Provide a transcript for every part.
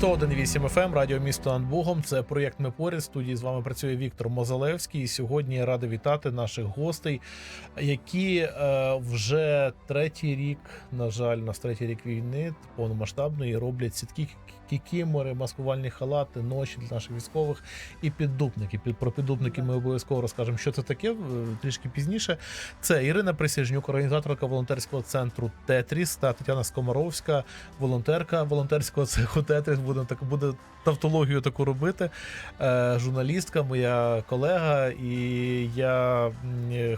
101.8 FM, ем, радіо місто над. Це проєкт Ми поряд. Студії з вами працює Віктор Мозалевський. І сьогодні я радий вітати наших гостей, які е, вже третій рік, на жаль, на третій рік війни повномасштабної роблять сітки кікімори, маскувальні халати, ноші для наших військових і піддупники. Під про піддупники ми обов'язково розкажемо, що це таке е, трішки пізніше. Це Ірина Присяжнюк, організаторка волонтерського центру Тетріс та Тетяна Скомаровська, волонтерка волонтерського цеху Тетріс. Буде так буде тавтологію таку робити. Е, журналістка, моя колега, і я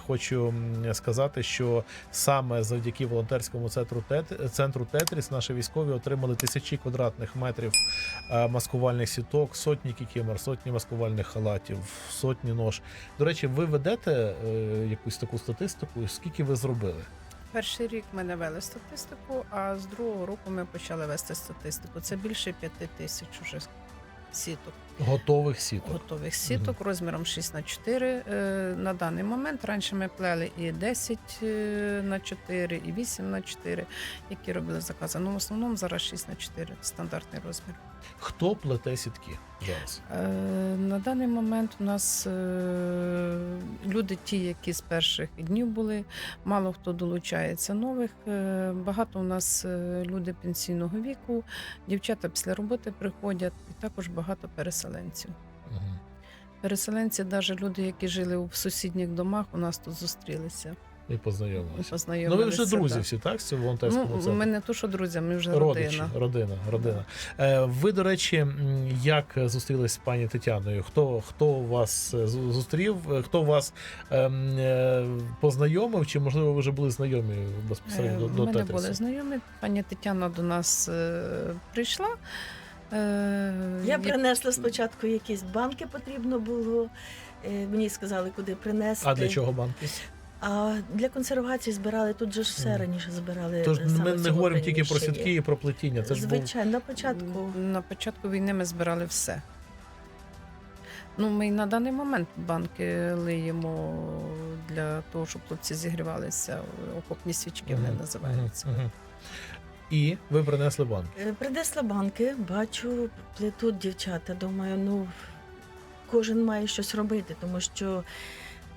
хочу сказати, що саме завдяки волонтерському центру Тет- центру Тетріс наші військові отримали тисячі квадратних метрів е, маскувальних сіток, сотні кікімер, сотні маскувальних халатів, сотні нож. До речі, ви ведете е, якусь таку статистику? Скільки ви зробили? Перший рік ми не вели статистику, а з другого року ми почали вести статистику. Це більше п'яти тисяч уже сіток, Готових сіток. готових сіток розміром 6 на 4 е, на даний момент. Раніше ми плели і 10 е, на 4, і 8 на 4, які робили закази. Ну, в основному зараз 6 на 4 стандартний розмір. Хто плете сітки зараз? Е, На даний момент у нас люди, ті, які з перших днів були, мало хто долучається нових. Багато у нас люди пенсійного віку, дівчата після роботи приходять, і також багато переселенців. Мгм. Переселенці, навіть люди, які жили в сусідніх домах, у нас тут зустрілися. І і познайомилися. Ну ви вже друзі так. всі, так? З цього волонтерського Ну, центру? ми не то, що друзі, ми вже Родичі, родина. родина, родина. Е, Ви, до речі, як зустрілись з пані Тетяною? Хто хто вас е, зустрів? Е, Хто вас ем, е, познайомив? Чи можливо ви вже були знайомі безпосередньо Е, до, до Ми не були знайомі. Пані Тетяна до нас е, прийшла. Е, Я принесла спочатку якісь банки, потрібно було. Е, Мені сказали, куди принести. А для чого банки? А для консервації збирали тут же ж все раніше збирали. Тож е, саме ми в не цьому говоримо тільки про приміщенні. сітки і про плетіння. Це ж був Звичайно, на початку. На початку війни ми збирали все. Ну, ми й на даний момент банки лиємо для того, щоб хлопці зігрівалися. Окопні свічки вони Мгм, називаються. мгм, мгм. І ви принесли банки. Е, Принесла банки, бачу, плетуть дівчата. Думаю, ну кожен має щось робити, тому що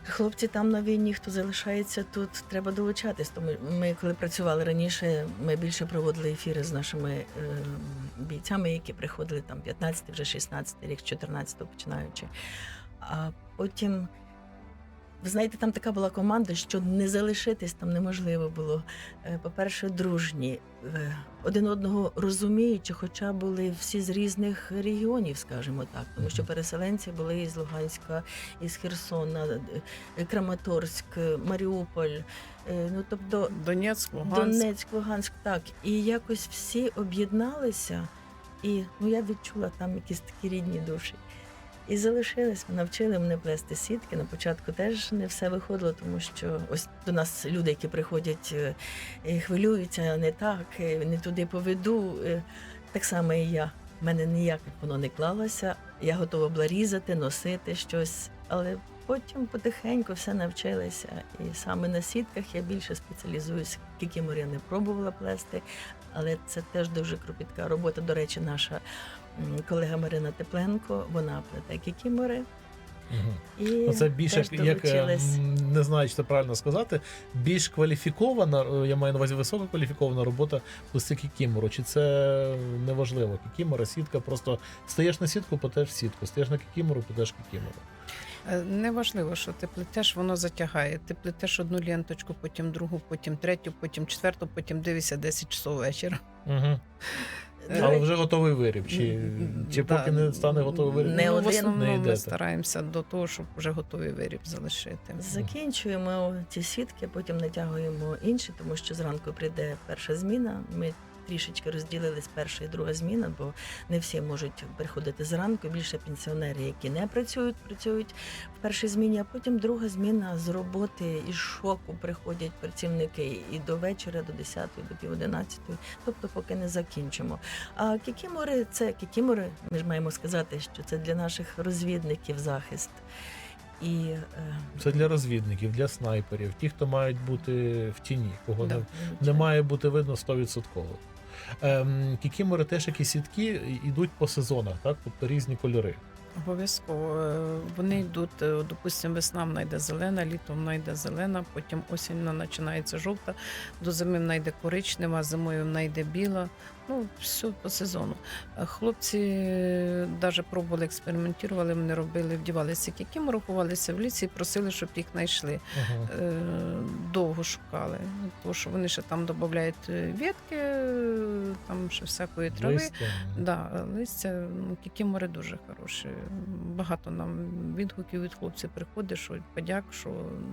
хлопці там на війні, хто залишається тут, треба долучатись. Тому ми, коли працювали раніше, ми більше проводили ефіри з нашими е, бійцями, які приходили там 15, вже 16 рік, з 14 починаючи. А потім. Ви знаєте, там така була команда, що не залишитись там неможливо було. Е, По-перше, дружні, е, один одного розуміючи, хоча були всі з різних регіонів, скажімо так, тому що переселенці були із Луганська, із Херсона, е, Краматорськ, Маріуполь. Ну тобто Донецьк, Луганськ. Донецьк, Луганськ, так. І якось всі об'єдналися, і ну я відчула там якісь такі рідні душі. І залишились, навчили мене плести сітки. На початку теж не все виходило, тому що ось до нас люди, які приходять, е, хвилюються не так, е, не туди поведу. Е, Так само і я. У мене ніяк воно не клалося. Я готова була різати, носити щось, але потім потихеньку все навчилася. І саме на сітках я більше спеціалізуюсь. Кікімор я не пробувала плести, але це теж дуже кропітка робота. До речі, наша колега Марина Тепленко, вона плете кікімори. Мгм. І Ну, Це більш теж як, як е, не знаю, чи це правильно сказати. Більш кваліфікована, е, я маю на увазі висококваліфікована робота плести кікімору. Чи це неважливо? Кікімора, сітка, просто стаєш на сітку, плетеш сітку, стаєш на кікімору, плетеш кікімору. Е, Неважливо, що ти плетеш, воно затягає. Ти плетеш одну ленточку, потім другу, потім третю, потім четверту, потім дивишся 10 часов вечора. Угу. Але вже готовий виріб. Чи, чи Да. поки не стане готовий виріб? Не ну, в один. основному Не ми стараємося до того, щоб вже готовий виріб залишити. Закінчуємо ці сітки, потім натягуємо інші, тому що зранку прийде перша зміна. Ми трішечки розділились перша і друга зміна, бо не всі можуть приходити зранку. Більше пенсіонери, які не працюють, працюють в першій зміні. А потім друга зміна з роботи із шоку приходять працівники і до вечора, до 10, до пів 11, тобто поки не закінчимо. А кікімори це кікімори. Ми ж маємо сказати, що це для наших розвідників захист. І е, Це для розвідників, для снайперів, ті, хто мають бути в тіні, кого Да. не, не має бути видно 100%. Ем, кікімори теж якісь сітки йдуть по сезонах, так? Тобто різні кольори. Обов'язково Е, вони йдуть, е, допустимо, весна вона йде зелена, літом вона йде зелена, потім осінь вона починається жовта, до зими вона йде коричнева, зимою вона йде біла. Ну, все по сезону. Е, Хлопці навіть пробували, експериментували, вони робили, вдівалися кікімори, ховалися в лісі і просили, щоб їх знайшли. Ага. Е, довго шукали. Тому що вони ще там додають ветки, е, там ще всякої трави. Листя. Да, листя, ну, кікімори дуже хороші. Багато нам відгуків від хлопців приходить, що подяк, що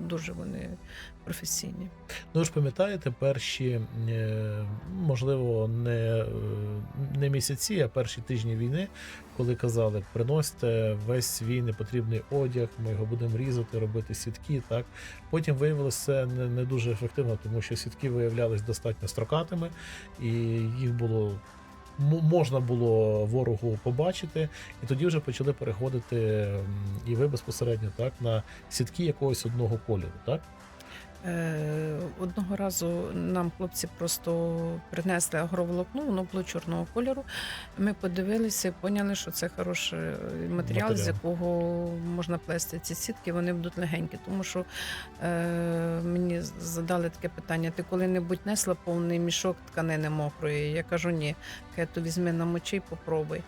дуже вони професійні. Ну, ж пам'ятаєте, перші, е, можливо, не, е, не місяці, а перші тижні війни, коли казали, приносьте весь свій непотрібний одяг, ми його будемо різати, робити сітки. Так потім виявилося це не, не дуже ефективно, тому що сітки виявлялись достатньо строкатими, і їх було. Можна було ворогу побачити, і тоді вже почали переходити і ви безпосередньо так на сітки якогось одного кольору, так? Е, одного разу нам хлопці просто принесли агроволокно, воно було чорного кольору. Ми подивилися і поняли, що це хороший матеріал, Матеріал. з якого можна плести ці сітки, вони будуть легенькі. Тому що е, мені задали таке питання: ти коли-небудь несла повний мішок тканини мокрої? Я кажу, ні. То візьми на мочі і попробуй.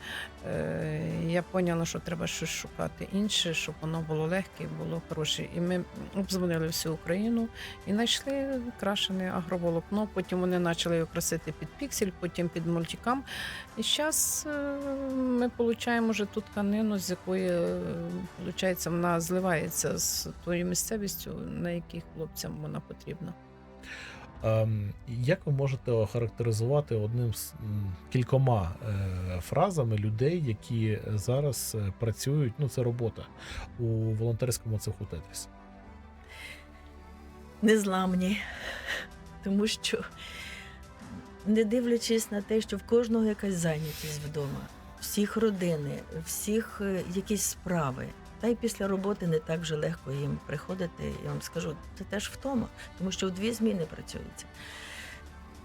Е, я поняла, що треба щось шукати інше, щоб воно було легке і було хороше. І ми обдзвонили всю Україну і знайшли крашене агроволокно. Потім вони почали його красити під піксель, потім під мультикам. І зараз ми отримуємо вже ту тканину, з якої виходить, вона зливається з тою місцевістю, на якій хлопцям вона потрібна. Ем, Як ви можете охарактеризувати одним з кількома е, фразами людей, які зараз е, працюють? Ну, це робота у волонтерському цеху Тетріс? Незламні, тому що, не дивлячись на те, що в кожного якась зайнятість вдома, всіх родини, всіх е, якісь справи. Та й після роботи не так вже легко їм приходити. Я вам скажу, це теж втома, тому що в дві зміни працюється.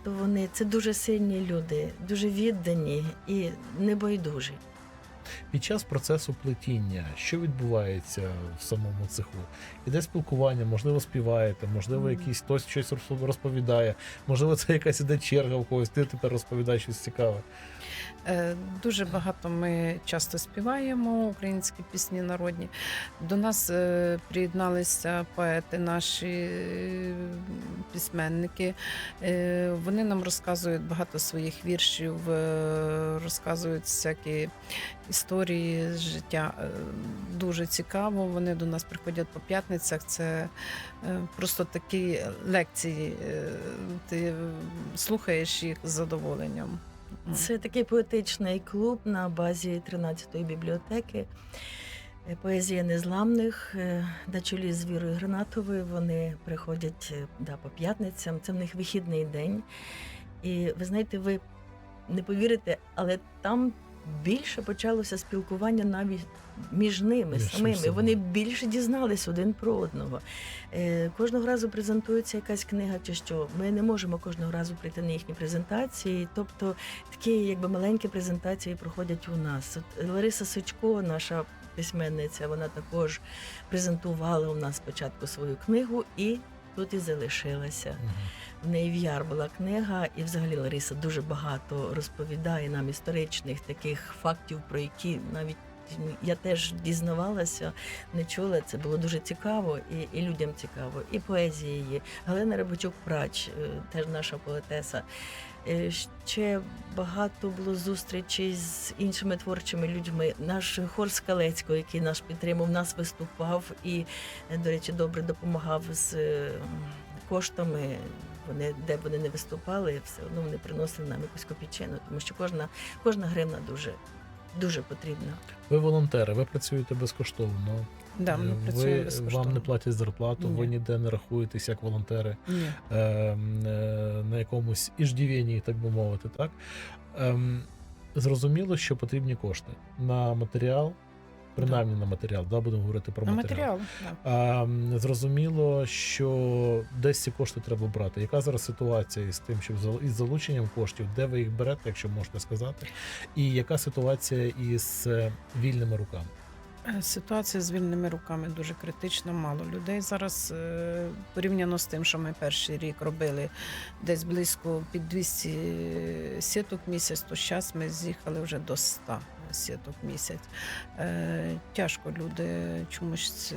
То вони це дуже сильні люди, дуже віддані і небайдужі. Під час процесу плетіння, що відбувається в самому цеху? Іде спілкування, можливо, співаєте, можливо, якийсь хтось щось розпо- розповідає, можливо, це якась іде черга в когось, ти тепер розповідаєш щось цікаве. Е, Дуже багато ми часто співаємо українські пісні народні. До нас е, приєдналися поети, наші е, письменники. Вони нам розказують багато своїх віршів, розказують всякі історії з життя. Е, Дуже цікаво. Вони до нас приходять по п'ятницях. Це е, просто такі лекції. е, Ти слухаєш їх з задоволенням. Це такий поетичний клуб на базі 13-ї бібліотеки. Поезія незламних на чолі з Вірою Гранатовою. Вони приходять да, по п'ятницям. Це в них вихідний день. І ви знаєте, ви не повірите, але там більше почалося спілкування навіть між ними Між самими. Вони більше дізнались один про одного. Е, Кожного разу презентується якась книга, чи що. Ми не можемо кожного разу прийти на їхні презентації. Тобто такі, якби маленькі презентації проходять у нас. От Лариса Сичко, наша письменниця, вона також презентувала у нас спочатку свою книгу і тут і залишилася. Мгм. В в яр була книга, і взагалі Лариса дуже багато розповідає нам історичних таких фактів, про які навіть я теж дізнавалася, не чула. Це було дуже цікаво, і, і людям цікаво, і поезія. Галина Рибачук Прач, е, теж наша поетеса. Е, Ще багато було зустрічей з іншими творчими людьми. Наш хор Скалецького, який нас підтримав, нас виступав і, е, до речі, добре допомагав з коштами. Вони де б вони не виступали, все одно вони приносили нам якусь копійчину, тому що кожна, кожна гривна дуже, дуже потрібна. Ви волонтери, ви працюєте безкоштовно. Да, ми Е, ви, безкоштовно. вам не платять зарплату, ви ніде не рахуєтесь як волонтери. Ні. е, е, на якомусь іждівенні, так би мовити, так? Ем, зрозуміло, що потрібні кошти на матеріал, Принаймні на матеріал, да, будемо говорити про На матеріал. матеріал. Да. А, зрозуміло, що десь ці кошти треба брати. Яка зараз ситуація із тим, щоб із залученням коштів, де ви їх берете, якщо можете сказати, і яка ситуація із е, вільними руками? Е, Ситуація з вільними руками дуже критична. Мало людей зараз е, порівняно з тим, що ми перший рік робили десь близько під 200 сіток місяць, то зараз ми з'їхали вже до 100 сіток в місяць. Е, Тяжко люди чомусь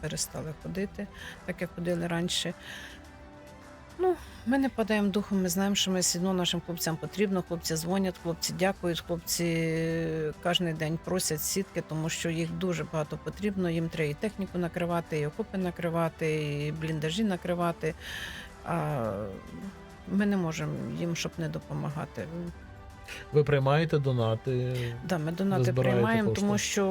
перестали ходити, так як ходили раніше. Ну, ми не падаємо духом, ми знаємо, що ми все одно нашим хлопцям потрібно. Хлопці дзвонять, хлопці дякують, хлопці кожен день просять сітки, тому що їх дуже багато потрібно. Їм треба і техніку накривати, і окопи накривати, і бліндажі накривати. А ми не можемо їм, щоб не допомагати. Ви приймаєте донати? Да, ми донати приймаємо, кошти? тому що,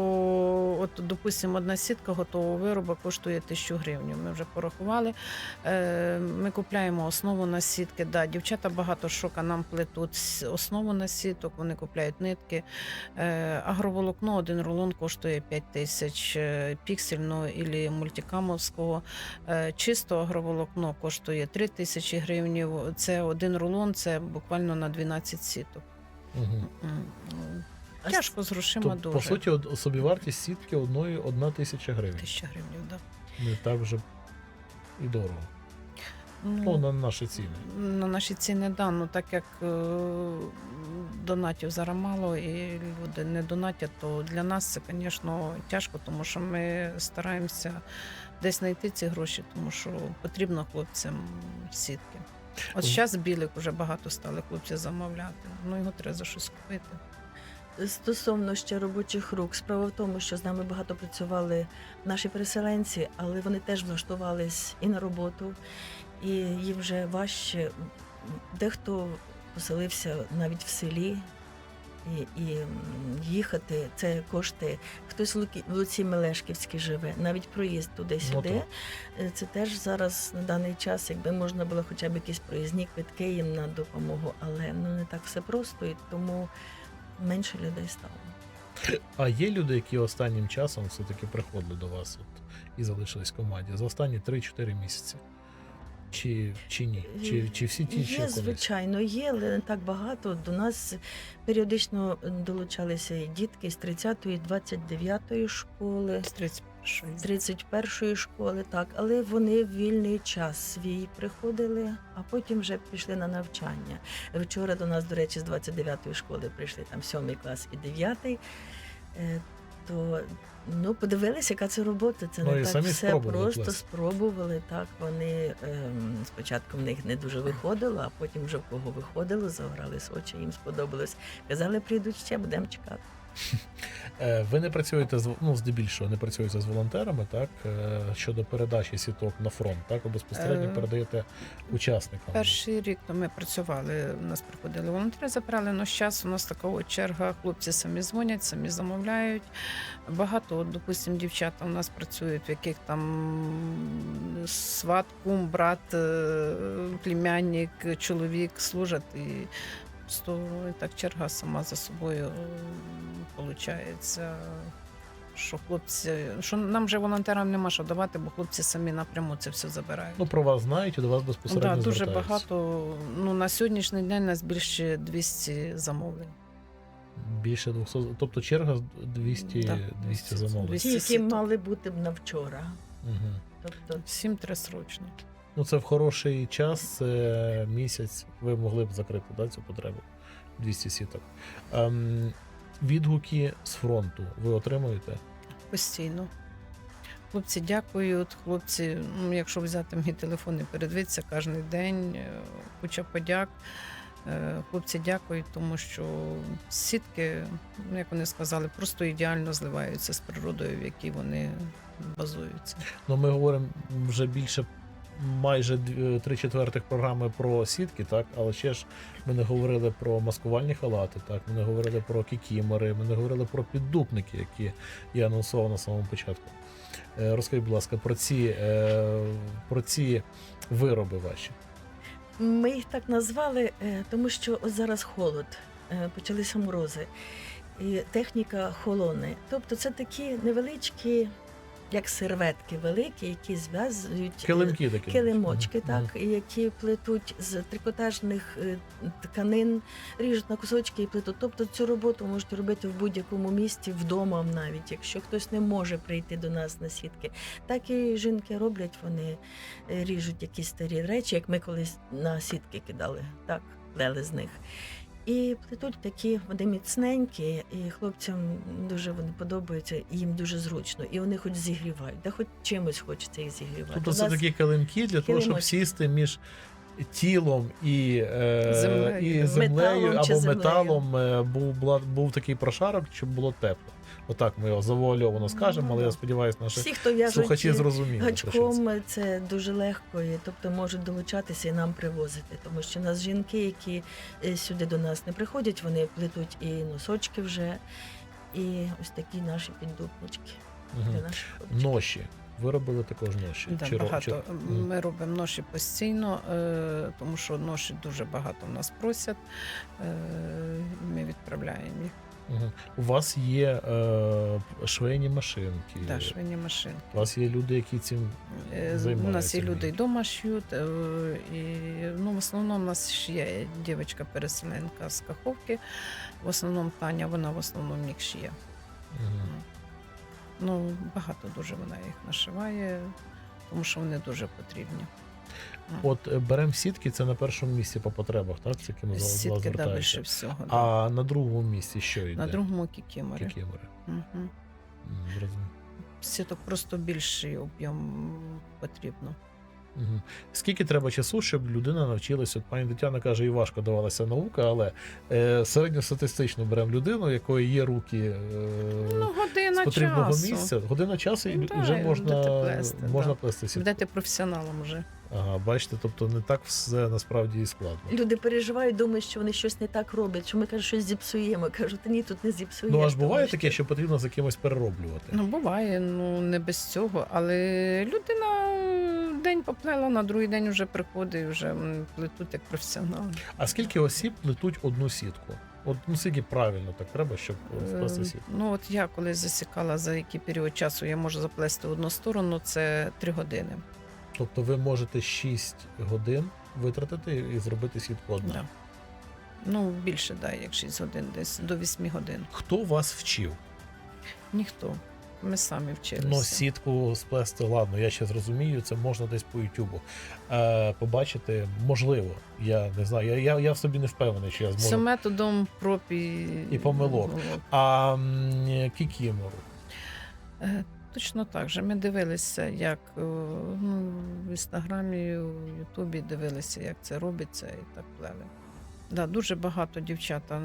от, допустимо, одна сітка готового вироба коштує тисячу гривень. Ми вже порахували. Е, ми купляємо основу на сітки. Да, дівчата багато шока нам плетуть основу на сіток, вони купляють нитки. Е, агроволокно, один рулон коштує 5 тисяч е, піксельного і мультикамовського. Е, чисто агроволокно коштує 3 тисячі гривень. Це один рулон, це буквально на 12 сіток. Угу. Тяжко з грошима дуже. по суті, од- собівартість сітки одної одна тисяча гривень. Тисяча гривень, да. Не так вже і дорого. Ну, Ну, на наші ціни. на наші ціни да, ну так як е, донатів зараз мало і люди не донатять, то для нас це, звісно, тяжко, тому що ми стараємося десь знайти ці гроші, тому що потрібно хлопцям сітки. От зараз білих вже багато стали хлопці замовляти. Ну його треба за щось купити. Стосовно ще робочих рук, справа в тому, що з нами багато працювали наші переселенці, але вони теж влаштувались і на роботу, і їм вже важче. Дехто поселився навіть в селі. І, і їхати це кошти. Хтось в Луці Мелешківській живе, навіть проїзд туди-сюди. Ну, Е, це теж зараз на даний час, якби можна було хоча б якісь проїзні квитки їм на допомогу, але ну не так все просто, і тому менше людей стало. А є люди, які останнім часом все-таки приходили до вас от, і залишились в команді за останні 3-4 місяці. Чи, чи ні? Чи, чи всі ті, що Є, колись? звичайно, є, але не так багато. До нас періодично долучалися і дітки з 30-ї, 29-ї школи. З 31 з 31-ї школи, так, але вони в вільний час свій приходили, а потім вже пішли на навчання. Вчора до нас, до речі, з 29-ї школи прийшли там 7 клас і 9. То ну, подивилися, яка це робота. Це Ну, не так все спробували, просто власне. спробували. Так, вони ем, спочатку в них не дуже виходило, а потім вже в кого виходило, загорались очі, їм сподобалось. Казали, прийдуть ще, будемо чекати. Е, Ви не працюєте з ну, здебільшого не працюєте з волонтерами, так? Е, Щодо передачі сіток на фронт, так? Ви безпосередньо Е, передаєте учасникам. Перший рік то ми працювали, у нас приходили волонтери, забирали, але зараз у нас така черга, хлопці самі дзвонять, самі замовляють. Багато, от, допустим, дівчата у нас працюють, в яких там сват, кум, брат, племянник, чоловік служать. І просто так черга сама за собою виходить. Що хлопці, що нам вже волонтерам нема що давати, бо хлопці самі напряму це все забирають. Ну, про вас знають і до вас безпосередньо Да, дуже багато. Ну на сьогоднішній день у нас більше 200 замовлень. Більше 200, тобто черга 200, Да, 200 200 замовлень. 200. Ті, які мали бути на вчора. Угу. Тобто Всім треба срочно. Ну, це в хороший час, це місяць. Ви могли б закрити да, цю потребу 200 сіток. Ем, відгуки з фронту ви отримуєте? Постійно. Хлопці дякують. Хлопці, ну якщо взяти мій телефон і передивитися кожен день, е, куча подяк. Е, Хлопці дякують, тому що сітки, ну, як вони сказали, просто ідеально зливаються з природою, в якій вони базуються. Ну, ми говоримо вже більше майже дві- три четвертих програми про сітки, так, але ще ж ми не говорили про маскувальні халати, так, ми не говорили про кікімори, ми не говорили про піддупники, які я анонсував на самому початку. Е, Розкажіть, будь ласка, про ці, е, про ці вироби ваші. Ми їх так назвали, е, тому що ось зараз холод, е, почалися морози. і техніка холони. Тобто це такі невеличкі, як серветки великі, які зв'язують е, Килимки такі. килимочки, так, і які плетуть з трикотажних е, тканин, ріжуть на кусочки і плетуть. Тобто цю роботу можуть робити в будь-якому місті, вдома навіть, якщо хтось не може прийти до нас на сітки. Так і жінки роблять, вони е, ріжуть якісь старі речі, як ми колись на сітки кидали, так, плели з них. І плетуть такі, вони міцненькі, і хлопцям дуже вони подобаються, і їм дуже зручно. І вони хоч зігрівають, да хоч чимось хочеться їх зігрівати. Тобто це такі килимки для того, щоб сісти між тілом і, е, Землею. і землею Металом або землею. металом е, був, була, був такий прошарок, щоб було тепло. Отак ми його завуальовано скажемо, Ну, але я сподіваюся, наші всі, хто в'яжуть слухачі зрозуміли. це. гачком, це дуже легко, і, тобто можуть долучатися і нам привозити. Тому що у нас жінки, які е, сюди до нас не приходять, вони плетуть і носочки вже, і ось такі наші піддупнички для. Ноші. Ви робили також ноші. Да, Чи багато. чи- Ми робимо ноші постійно, е, тому що ноші дуже багато в нас просять. Е, ми відправляємо їх. У вас є е, швейні машинки. Да, швейні машинки. У вас є люди, які цим Е, У нас є люди і вдома шьють, е, і ну, в основному у нас ще є дівчинка-переселенка з Каховки. В основному Таня, вона в основному їх шиє. Мгм. Ну, багато дуже вона їх нашиває, тому що вони дуже потрібні. От е, беремо сітки, це на першому місці по потребах, так? Це якими з вас Сітки да, більше всього. Да. А на другому місці що йде? На другому кікіморі. Кікімори. Угу. Сіток просто більший об'єм потрібно. Мгм. Скільки треба часу, щоб людина навчилася? От пані Тетяна каже, і важко давалася наука, але е, середньостатистично беремо людину, у якої є руки е, Ну, година з потрібного часу. місця. Година часу і Ну, да, вже можна, плести, можна да. плести сітку. Будете професіоналом вже. Ага, бачите, тобто не так все насправді і складно. Люди переживають, думають, що вони щось не так роблять, що ми кажуть, щось зіпсуємо. Кажу, та ні, тут не зіпсуєш. Ну аж буває що- таке, що потрібно за кимось перероблювати. Ну, буває, ну не без цього. Але людина день поплела, на другий день вже приходить, вже плетуть як професіонали. А скільки осіб плетуть одну сітку? От ну скільки правильно так треба, щоб Е, сплести сітку? Ну от я коли засікала, за який період часу я можу заплести одну сторону, це три години. Тобто ви можете 6 годин витратити і зробити сітку одна. Да. Ну, більше, да, як 6 годин, десь до 8 годин. Хто вас вчив? Ніхто. Ми самі вчилися. Ну, сітку сплести, ладно, я ще зрозумію, це можна десь по Ютубу е, побачити. Можливо, я не знаю. Я, я, я в собі не впевнений, що я Все зможу. методом проб і, І помилок. А кікімору. Е, Точно так же. Ми дивилися, як е, ну, в інстаграмі, у Ютубі дивилися, як це робиться, і так плели. Да, дуже багато дівчата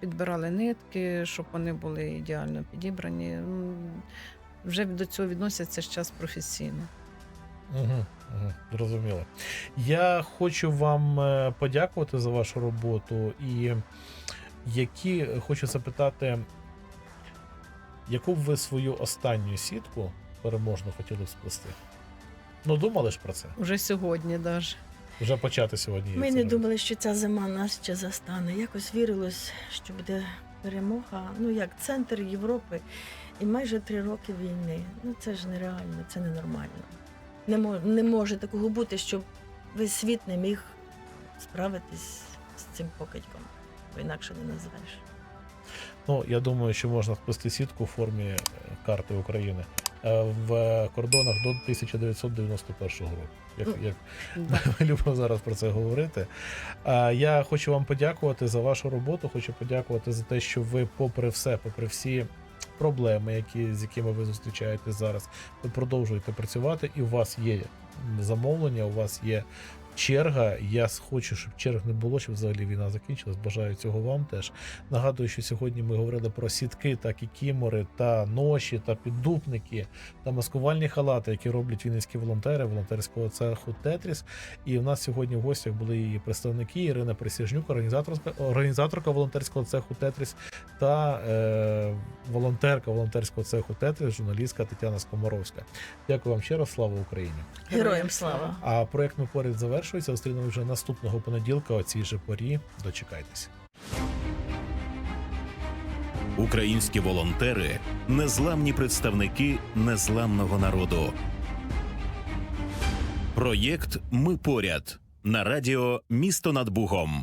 підбирали нитки, щоб вони були ідеально підібрані. Вже до цього відносяться зараз професійно. Угу, угу, зрозуміло. Я хочу вам е, подякувати за вашу роботу і які хочу запитати, яку б ви свою останню сітку переможно хотіли б сплести? Ну, думали ж про це? Уже сьогодні навіть. Вже почати сьогодні. Ми не думали, що ця зима нас ще застане. Якось вірилось, що буде перемога. Ну як центр Європи, і майже три роки війни. Ну це ж нереально, це ненормально. Не може, не може такого бути, щоб весь світ не міг справитись з цим покидьком, бо інакше не називаєш. Ну, я думаю, що можна сплести сітку у формі е, карти України е, в кордонах до 1991 року. Як, як. Любимо зараз про це говорити. Я хочу вам подякувати за вашу роботу. Хочу подякувати за те, що ви, попри все, попри всі проблеми, які, з якими ви зустрічаєтесь зараз, ви продовжуєте працювати, і у вас є замовлення, у вас є черга. Я хочу, щоб черг не було, щоб взагалі війна закінчилась. Бажаю цього вам теж. Нагадую, що сьогодні ми говорили про сітки, та кікімори, та ноші, та піддупники, та маскувальні халати, які роблять вінницькі волонтери волонтерського цеху Тетріс. І в нас сьогодні в гостях були її представники Ірина Присяжнюк, організаторка, організаторка волонтерського цеху Тетріс, та е, волонтерка волонтерського цеху Тетріс, журналістка Тетяна Скоморовська. Дякую вам ще раз. Слава Україні! Героям слава! А проект ми поряд завершується. Зустрінемо вже наступного понеділка о цій же порі. Дочекайтесь. Українські волонтери незламні представники незламного народу. Проєкт Ми поряд на радіо Місто над Бугом.